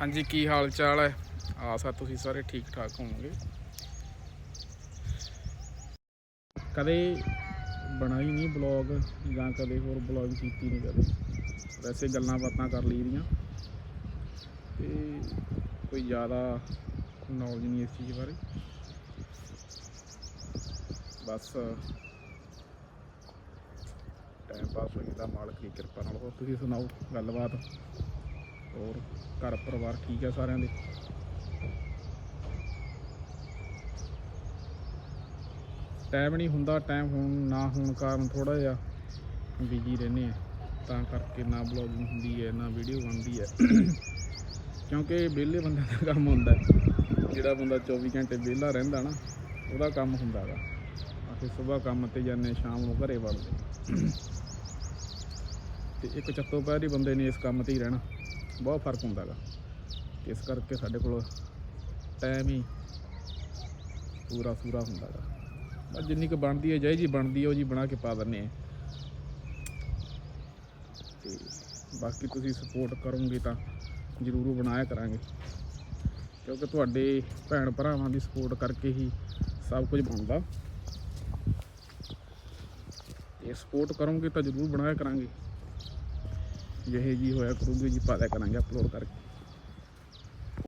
ਹਾਂਜੀ, ਕੀ ਹਾਲ ਚਾਲ ਹੈ? ਆਸ ਆ ਤੁਸੀਂ ਸਾਰੇ ਠੀਕ ਠਾਕ ਹੋਵੋਗੇ। ਕਦੇ ਬਣਾਈ ਨਹੀਂ ਬਲੌਗ ਜਾਂ ਕਦੇ ਹੋਰ ਬਲੌਗ ਕੀਤੀ ਨਹੀਂ ਕਦੇ। ਵੈਸੇ ਗੱਲਾਂ ਬਾਤਾਂ ਕਰ ਲਈ ਦੀਆਂ। ਤੇ ਕੋਈ ਜ਼ਿਆਦਾ ਨੌਲੇਜ ਨਹੀਂ ਇਸ ਚੀਜ਼ ਬਾਰੇ। ਬਸ ਟਾਈਮ ਪਾਸ ਹੋ ਜਾਂਦਾ ਮਾਲਕ ਦੀ ਕਿਰਪਾ ਨਾਲ। ਹੋਰ ਤੁਸੀਂ ਸੁਣਾਓ, ਗੱਲਬਾਤ? ਹੋਰ ਘਰ ਪਰਿਵਾਰ ਠੀਕ ਹੈ ਸਾਰਿਆਂ ਦੇ? ਟਾਈਮ ਨਹੀਂ ਹੁੰਦਾ ਟਾਈਮ ਹੋਣ ਨਾ ਹੋਣ ਕਾਰਨ ਥੋੜਾ ਜਿਹਾ ਬਿਜ਼ੀ ਰਹਿੰਦੇ ਆ। ਤਾਂ ਕਰਕੇ ਨਾ ਬਲੌਗਿੰਗ ਹੁੰਦੀ ਹੈ, ਨਾ ਵੀਡੀਓ ਬਣਦੀ ਹੈ। ਕਿਉਂਕਿ ਵਿਹਲੇ ਬੰਦੇ ਦਾ ਕੰਮ ਹੁੰਦਾ ਜਿਹੜਾ ਬੰਦਾ 24 ਘੰਟੇ ਵਿਹਲਾ ਰਹਿੰਦਾ ਨਾ, ਉਹਦਾ ਕੰਮ ਹੁੰਦਾ ਗਾ। ਅਸੀਂ ਸਵੇਰ ਕੰਮ ਤੇ ਜਾਂਦੇ ਸ਼ਾਮ ਨੂੰ ਘਰੇ ਵੜਦੇ ਤੇ ਇੱਕ ਚੱਤੋ ਪੈਰੀ ਬੰਦੇ ਨੇ ਇਸ ਕੰਮ ਤੇ ਹੀ ਰਹਿਣਾ। ਬਹੁਤ ਫ਼ਰਕ ਹੁੰਦਾ ਗਾ ਇਸ ਕਰਕੇ ਸਾਡੇ ਕੋਲ ਟਾਈਮ ਹੀ ਪੂਰਾ ਪੂਰਾ ਹੁੰਦਾ ਗਾ ਬਸ ਜਿੰਨੀ ਕੁ ਬਣਦੀ ਹੈ ਜਾਈ ਜੀ ਬਣਦੀ ਹੈ, ਉਹ ਜੀ ਬਣਾ ਕੇ ਪਾ ਦਿੰਦੇ ਆ ਤੇ ਬਾਕੀ ਤੁਸੀਂ ਸਪੋਰਟ ਕਰੋਗੇ ਤਾਂ ਜ਼ਰੂਰ ਬਣਾਇਆ ਕਰਾਂਗੇ। ਕਿਉਂਕਿ ਤੁਹਾਡੇ ਭੈਣ ਭਰਾਵਾਂ ਦੀ ਸਪੋਰਟ ਕਰਕੇ ਹੀ ਸਭ ਕੁਝ ਬਣਦਾ। ਤੇ ਸਪੋਰਟ ਕਰੋਗੇ ਤਾਂ ਜ਼ਰੂਰ ਬਣਾਇਆ ਕਰਾਂਗੇ। ਜਿਹੇ ਜੀ ਹੋਇਆ ਕਰੂਗੀ ਜੀ ਪਾ ਦਿਆ ਕਰਾਂਗੇ ਅਪਲੋਡ ਕਰਕੇ।